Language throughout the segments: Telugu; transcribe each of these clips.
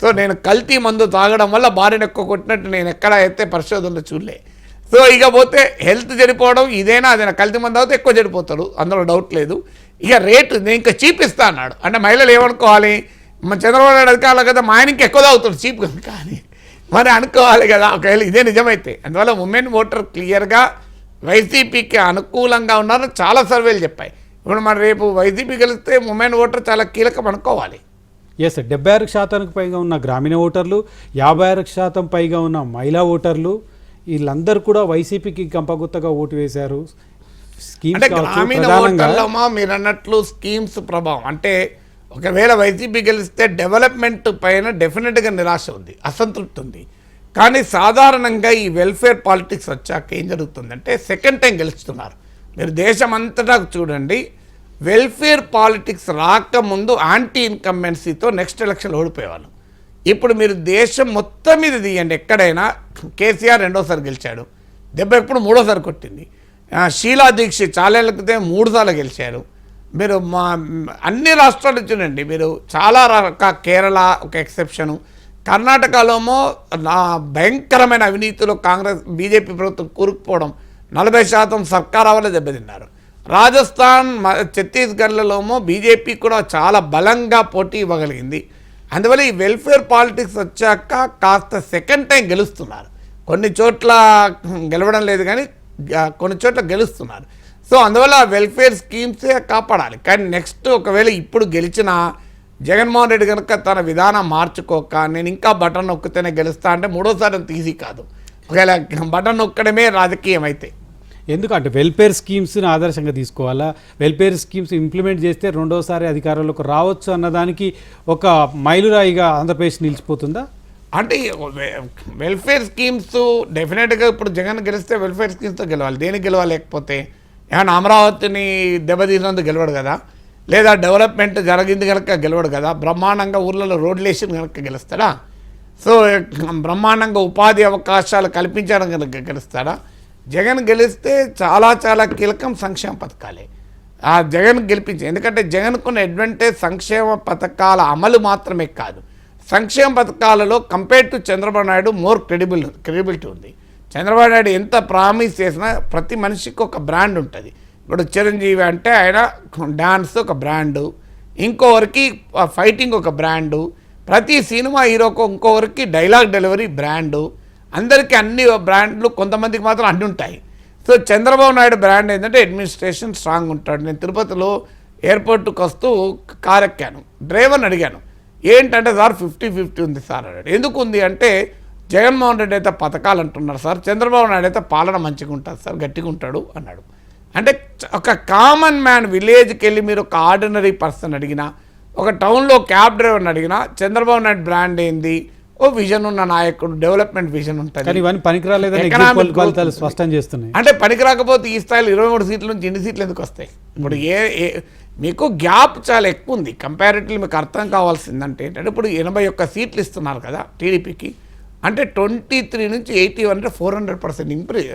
సో నేను కల్తీ మందు తాగడం వల్ల భార్యను ఎక్కువ కొట్టినట్టు నేను ఎక్కడ అయితే పరిశోధనలో చూడలే. సో ఇక పోతే హెల్త్ చెడిపోవడం ఇదేనా? అదేనా కల్తీ మందు అవుతే ఎక్కువ చెడిపోతాడు. అందులో డౌట్ లేదు. ఇక రేటు నేను ఇంకా చీప్ ఇస్తా అన్నాడు. అంటే మహిళలు ఏమనుకోవాలి? మన చంద్రబాబు నాయుడు అధికారులు కదా మా ఆయనకి ఎక్కువ తాగుతాడు చీప్ కానీ మరి అనుకోవాలి కదా. ఒకవేళ ఇదే నిజమైతే. అందువల్ల ఉమెన్ ఓటర్ క్లియర్గా వైసీపీకి అనుకూలంగా ఉన్నారని చాలా సర్వేలు చెప్పాయి. ఇప్పుడు మరి రేపు వైసీపీ గెలిస్తే ఉమెన్ ఓటర్ చాలా కీలకం అనుకోవాలి. ఎస్ డెబ్బై ఆరు శాతానికి పైగా ఉన్న గ్రామీణ ఓటర్లు యాభై ఆరు శాతం పైగా ఉన్న మహిళా ఓటర్లు వీళ్ళందరూ కూడా వైసీపీకి గంపగుత్తగా ఓటు వేశారు. అంటే గ్రామీణ ఓటర్లమా? మీరు అన్నట్లు స్కీమ్స్ ప్రభావం. అంటే ఒకవేళ వైసీపీ గెలిస్తే డెవలప్మెంట్ పైన డెఫినెట్గా నిరాశ ఉంది అసంతృప్తి ఉంది. కానీ సాధారణంగా ఈ వెల్ఫేర్ పాలిటిక్స్ వచ్చాక ఏం జరుగుతుందంటే సెకండ్ టైం గెలుస్తున్నారు. మీరు దేశం అంతటా చూడండి వెల్ఫేర్ పాలిటిక్స్ రాకముందు యాంటీ ఇన్కంబెన్సీతో నెక్స్ట్ ఎలక్షన్ ఓడిపోయేవాళ్ళు. ఇప్పుడు మీరు దేశం మొత్తం మీద తీయండి ఎక్కడైనా కేసీఆర్ రెండోసారి గెలిచాడు దెబ్బ ఎప్పుడు మూడోసారి కొట్టింది. షీలా దీక్షిత్ చాలేళ్ళ క్రితం మూడుసార్లు గెలిచారు. మీరు మా అన్ని రాష్ట్రాల చూడండి మీరు చాలా రక కేరళ ఒక ఎక్సెప్షను. కర్ణాటకలోమో నా భయంకరమైన అవినీతిలో కాంగ్రెస్ బీజేపీ ప్రభుత్వం కూరుకుపోవడం నలభై శాతం సర్కార్ వల్ల దెబ్బతిన్నారు. రాజస్థాన్ మ- ఛత్తీస్గఢ్లలోమో బీజేపీ కూడా చాలా బలంగా పోటీ ఇవ్వగలిగింది. అందువల్ల ఈ వెల్ఫేర్ పాలిటిక్స్ వచ్చాక కాస్త సెకండ్ టైం గెలుస్తున్నారు. కొన్ని చోట్ల గెలవడం లేదు కానీ కొన్ని చోట్ల గెలుస్తున్నారు. సో అందువల్ల వెల్ఫేర్ స్కీమ్సే కాపాడాలి. కానీ నెక్స్ట్ ఒకవేళ ఇప్పుడు గెలిచిన జగన్మోహన్ రెడ్డి కనుక తన విధానం మార్చుకోక నేను ఇంకా బటన్ నొక్కితేనే గెలుస్తా అంటే మూడోసారి తీసి కాదు. ఒకవేళ బటన్ నొక్కడమే రాజకీయం అయితే ఎందుకంటే వెల్ఫేర్ స్కీమ్స్ని ఆదర్శంగా తీసుకోవాలా? వెల్ఫేర్ స్కీమ్స్ ఇంప్లిమెంట్ చేస్తే రెండోసారి అధికారంలోకి రావచ్చు అన్నదానికి ఒక మైలురాయిగా ఆంధ్రప్రదేశ్ నిలిచిపోతుందా? అంటే వె- వెల్ఫేర్ స్కీమ్స్ డెఫినెట్గా ఇప్పుడు జగన్ గెలిస్తే వెల్ఫేర్ స్కీమ్స్తో గెలవాలి. దేనికి గెలవాలి? లేకపోతే ఏమన్నా అమరావతిని దెబ్బతీసినందుకు గెలవడు కదా? లేదా డెవలప్మెంట్ జరిగింది కనుక గెలవడు కదా? బ్రహ్మాండంగా ఊర్లలో రోడ్లు వేసిన కనుక గెలుస్తాడా? సో బ్రహ్మాండంగా ఉపాధి అవకాశాలు కల్పించడం కనుక గెలుస్తాడా? జగన్ గెలిస్తే చాలా చాలా కీలకం సంక్షేమ పథకాలే. ఆ జగన్ గెలిపించి ఎందుకంటే జగన్కున్న అడ్వాంటేజ్ సంక్షేమ పథకాల అమలు మాత్రమే కాదు. సంక్షేమ పథకాలలో compare to Chandrababu Naidu more credible credibility ఉంది. చంద్రబాబు నాయుడు ఎంత ప్రామిస్ చేసినా ప్రతి మనిషికి ఒక బ్రాండ్ ఉంటుంది. ఇప్పుడు చిరంజీవి అంటే ఆయన డాన్స్ ఒక బ్రాండు ఇంకోవరికి ఫైటింగ్ ఒక బ్రాండు ప్రతి సినిమా హీరోకు ఇంకోవరికి డైలాగ్ డెలివరీ బ్రాండు అందరికీ అన్ని బ్రాండ్లు కొంతమందికి మాత్రం అన్ని ఉంటాయి. సో చంద్రబాబు నాయుడు బ్రాండ్ ఏంటంటే అడ్మినిస్ట్రేషన్ స్ట్రాంగ్ ఉంటాడు. నేను తిరుపతిలో ఎయిర్పోర్ట్కి వస్తూ కార్ ఎక్కాను డ్రైవర్ని అడిగాను. ఏంటంటే సార్ ఫిఫ్టీ ఫిఫ్టీ ఉంది సార్ అన్నాడు ఎందుకు ఉంది? అంటే జగన్మోహన్ రెడ్డి అయితే పథకాలు అంటున్నారు సార్. చంద్రబాబు నాయుడు అయితే పాలన మంచిగా ఉంటుంది సార్ గట్టిగా ఉంటాడు అన్నాడు. అంటే ఒక కామన్ మ్యాన్ విలేజ్కి వెళ్ళి మీరు ఒక ఆర్డినరీ పర్సన్ అడిగినా ఒక టౌన్లో క్యాబ్ డ్రైవర్ని అడిగినా చంద్రబాబు నాయుడు బ్రాండ్ ఏంది? ఓ విజన్ ఉన్న నాయకుడు డెవలప్మెంట్ విజన్ ఉంటుంది ఇవన్నీ ఫలితాలు ఉంది. స్పష్టం చేస్తున్నాయి. అంటే పనికి రాకపోతే ఈ స్థాయిలో ఇరవై మూడు సీట్ల నుంచి ఎన్ని సీట్లు ఎందుకు వస్తాయి? ఇప్పుడు ఏ ఏ- మీకు గ్యాప్ చాలా ఎక్కువ ఉంది. కంపారిటివ్లీ మీకు అర్థం కావాల్సిందంటే ఏంటంటే ఇప్పుడు ఎనభై ఒక్క సీట్లు ఇస్తున్నారు కదా టీడీపీకి అంటే ట్వంటీ త్రీ నుంచి ఎయిటీ వన్ అంటే ఫోర్ హండ్రెడ్ పర్సెంట్ ఇంప్రూవ్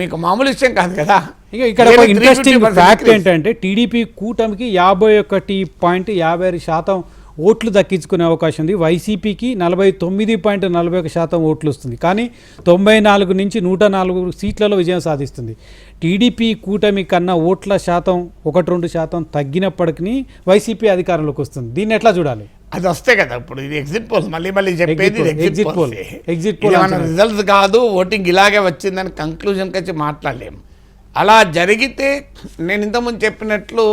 మీకు మామూలు విషయం కాదు కదా. ఇక ఇక్కడ ఇంట్రెస్టింగ్ ఫ్యాక్ట్ ఏంటంటే టీడీపీ కూటమికి యాభై ఒకటి పాయింట్ యాభై ఆరు శాతం ఓట్లు దక్కించుకునే అవకాశం ఉంది. వైసీపీకి నలభై తొమ్మిది పాయింట్ నలభై ఒక శాతం ఓట్లు వస్తుంది. కానీ తొంభై నాలుగు నుంచి నూట నాలుగు సీట్లలో విజయం సాధిస్తుంది. టీడీపీ కూటమి కన్నా ఓట్ల శాతం ఒకటి రెండు శాతం తగ్గినప్పటికీ వైసీపీ అధికారంలోకి వస్తుంది. దీన్ని ఎట్లా చూడాలి? అది వస్తే కదా ఇప్పుడు ఇది ఎగ్జిట్ పోల్స్ మళ్ళీ మళ్ళీ చెప్పేది exit poll. మన అంచనా. రిజల్ట్స్ కాదు ఓటింగ్ ఇలాగే వచ్చిందని కంక్లూజన్కి వచ్చి మాట్లాడలేము. అలా జరిగితే నేను ఇంతకుముందు చెప్పినట్లు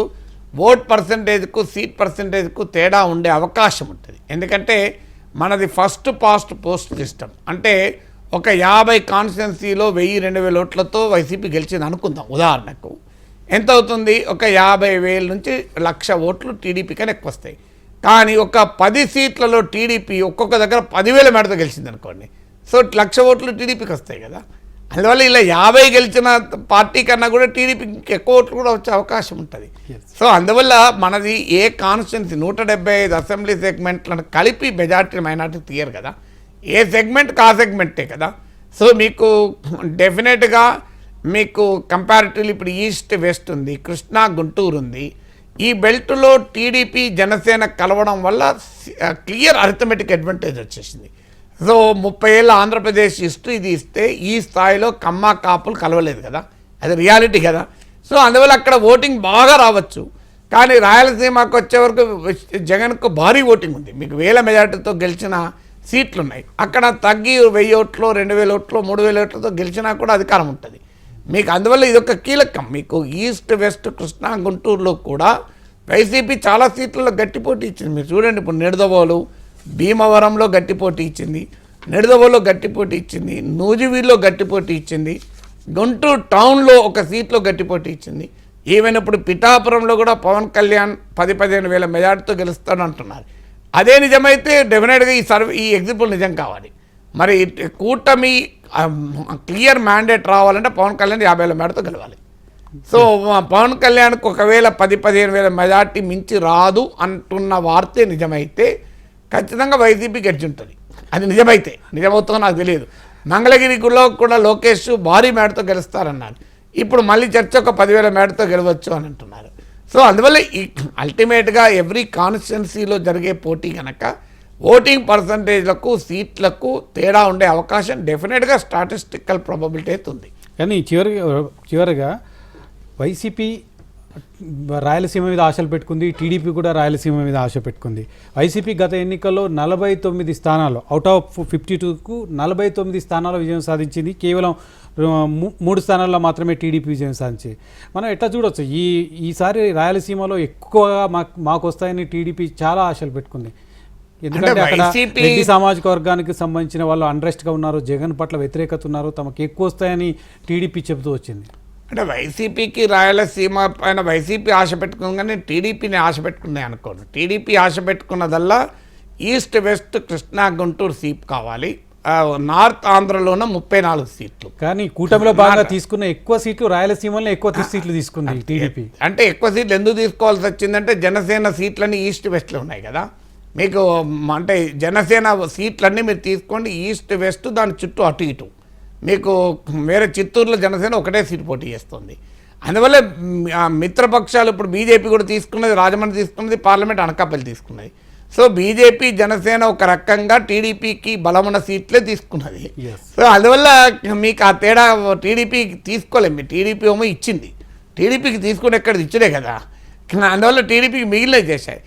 ఓట్ పర్సంటేజ్కు సీట్ పర్సంటేజ్కు తేడా ఉండే అవకాశం ఉంటుంది. ఎందుకంటే మనది ఫస్ట్ పాస్ట్ పోస్ట్ సిస్టమ్. అంటే ఒక యాభై కాన్స్టిట్యున్సీలో వెయ్యి రెండు వేల ఓట్లతో వైసీపీ గెలిచింది అనుకుందాం ఉదాహరణకు. ఎంత అవుతుంది ఒక యాభై వేల నుంచి లక్ష ఓట్లు టీడీపీకని ఎక్కువ వస్తాయి కానీ ఒక పది సీట్లలో టీడీపీ ఒక్కొక్క దగ్గర పదివేల మేడతో గెలిచింది అనుకోండి సో లక్ష ఓట్లు టీడీపీకి వస్తాయి కదా. అందువల్ల ఇలా యాభై గెలిచిన పార్టీ కన్నా కూడా టీడీపీకి ఎక్కువ ఓట్లు కూడా వచ్చే అవకాశం ఉంటుంది. సో అందువల్ల మనది ఏ కాన్స్టిట్యున్సీ నూట డెబ్బై ఐదు అసెంబ్లీ సెగ్మెంట్లను కలిపి మెజార్టీ మైనార్టీ తీయరు కదా. ఏ సెగ్మెంట్కి ఆ సెగ్మెంటే కదా. సో మీకు డెఫినెట్గా మీకు కంపారిటివ్లీ ఇప్పుడు ఈస్ట్ వెస్ట్ ఉంది కృష్ణా గుంటూరు ఉంది. ఈ బెల్ట్లో టీడీపీ జనసేన కలవడం వల్ల క్లియర్ అరిథమెటిక్ అడ్వాంటేజ్ వచ్చేసింది. సో ముప్పై ఏళ్ళ ఆంధ్రప్రదేశ్ హిస్టరీ ఇది ఇస్తే ఈ స్థాయిలో కమ్మ కాపులు కలవలేదు కదా. అది రియాలిటీ కదా. సో అందువల్ల అక్కడ ఓటింగ్ బాగా రావచ్చు. కానీ రాయలసీమకు వచ్చే వరకు జగన్కు భారీ ఓటింగ్ ఉంది. మీకు వేల మెజార్టీతో గెలిచిన సీట్లు ఉన్నాయి అక్కడ తగ్గి వెయ్యి ఓట్లు రెండు వేల ఓట్లు మూడు వేల ఓట్లతో గెలిచినా కూడా అధికారం ఉంటుంది. మీకు అందువల్ల ఇది ఒక కీలకం. మీకు ఈస్ట్ వెస్ట్ కృష్ణా గుంటూరులో కూడా వైసీపీ చాలా సీట్లలో గట్టి పోటీ ఇచ్చింది. మీరు చూడండి ఇప్పుడు నిడదవోలు భీమవరంలో గట్టి పోటీ ఇచ్చింది నిడదవోలో గట్టి పోటీ ఇచ్చింది నూజివీడులో గట్టి పోటీ ఇచ్చింది గుంటూరు టౌన్లో ఒక సీట్లో గట్టి పోటీ ఇచ్చింది. ఈవెన్ ఇప్పుడు పిఠాపురంలో కూడా పవన్ కళ్యాణ్ పది పదిహేను వేల మెజార్టీతో గెలుస్తాడు అంటున్నారు. అదే నిజమైతే డెఫినెట్గా ఈ సర్వే ఈ ఎగ్జిబుల్ నిజం కావాలి. మరి కూటమి క్లియర్ మ్యాండేట్ రావాలంటే పవన్ కళ్యాణ్ యాభై వేల మేడతో గెలవాలి. సో పవన్ కళ్యాణ్కి ఒకవేళ పది పదిహేను వేల మెజార్టీ మించి రాదు అంటున్న వార్తే నిజమైతే ఖచ్చితంగా వైసీపీ గెలిచి ఉంటుంది. అది నిజమైతే. నిజమవుతుందో నాకు తెలియదు. మంగళగిరిలో కూడా లోకేష్ భారీ మేడతో గెలుస్తారన్నారు. ఇప్పుడు మళ్ళీ చర్చ ఒక పదివేల మేడతో గెలవచ్చు అని అంటున్నారు. సో అందువల్ల ఈ అల్టిమేట్గా ఎవ్రీ కాన్స్టిట్యున్సీలో జరిగే పోటీ కనుక ఓటింగ్ పర్సంటేజ్లకు సీట్లకు తేడా ఉండే అవకాశం డెఫినెట్గా స్టాటిస్టికల్ ప్రాబబిలిటీ అయితే ఉంది. కానీ చివరి చివరిగా వైసీపీ రాయలసీమ మీద ఆశలు పెట్టుకుంది టీడీపీ కూడా రాయలసీమ మీద ఆశ పెట్టుకుంది. వైసీపీ గత ఎన్నికల్లో నలభై తొమ్మిది స్థానాలు అవుట్ ఆఫ్ ఫిఫ్టీ టూకు నలభై తొమ్మిది స్థానాల విజయం సాధించింది. కేవలం మూడు స్థానాల్లో మాత్రమే టీడీపీ విజయం సాధించింది. మనం ఎట్లా చూడొచ్చు? ఈ ఈసారి రాయలసీమలో ఎక్కువగా మాకు మాకు వస్తాయని టీడీపీ చాలా ఆశలు పెట్టుకుంది. ఎందుకంటే అక్కడ రెడ్డి సామాజిక వర్గానికి సంబంధించిన వాళ్ళు అన్రెస్ట్గా ఉన్నారు జగన్ పట్ల వ్యతిరేకత ఉన్నారు తమకు ఎక్కువ వస్తాయని టీడీపీ చెబుతూ వచ్చింది. అంటే వైసీపీకి రాయలసీమ పైన వైసీపీ ఆశ పెట్టుకుంది కానీ టీడీపీని ఆశ పెట్టుకుంది అనుకోను టీడీపీ ఆశ పెట్టుకున్నదల్లా east west Krishna Guntur seat కావాలి. నార్త్ ఆంధ్రలోన ముప్పై నాలుగు సీట్లు. కానీ కూటమిలో భాగంగా తీసుకున్న ఎక్కువ సీట్లు రాయలసీమలో ఎక్కువ సీట్లు తీసుకుంది టీడీపీ. అంటే ఎక్కువ సీట్లు ఎందుకు తీసుకోవాల్సి వచ్చిందంటే జనసేన సీట్లన్నీ ఈస్ట్ వెస్ట్లో ఉన్నాయి కదా. మీకు అంటే జనసేన సీట్లన్నీ మీరు తీసుకోండి ఈస్ట్ వెస్ట్ దాని చుట్టూ అటు ఇటు. మీకు వేరే చిత్తూరులో జనసేన ఒకటే సీట్ పోటీ చేస్తుంది. అందువల్ల మిత్రపక్షాలు ఇప్పుడు బీజేపీ కూడా తీసుకున్నది రాజమండ్రి తీసుకున్నది పార్లమెంట్ అనకాపల్లి తీసుకున్నది. సో బీజేపీ జనసేన ఒక రకంగా టీడీపీకి బలమున్న సీట్లే తీసుకున్నది. సో అందువల్ల మీకు ఆ తేడా టీడీపీ తీసుకోలేము మీ టీడీపీ ఏమో ఇచ్చింది. టీడీపీకి తీసుకుని ఎక్కడ ఇచ్చుడే కదా. అందువల్ల టీడీపీకి మిగిలినవి చేశాయి.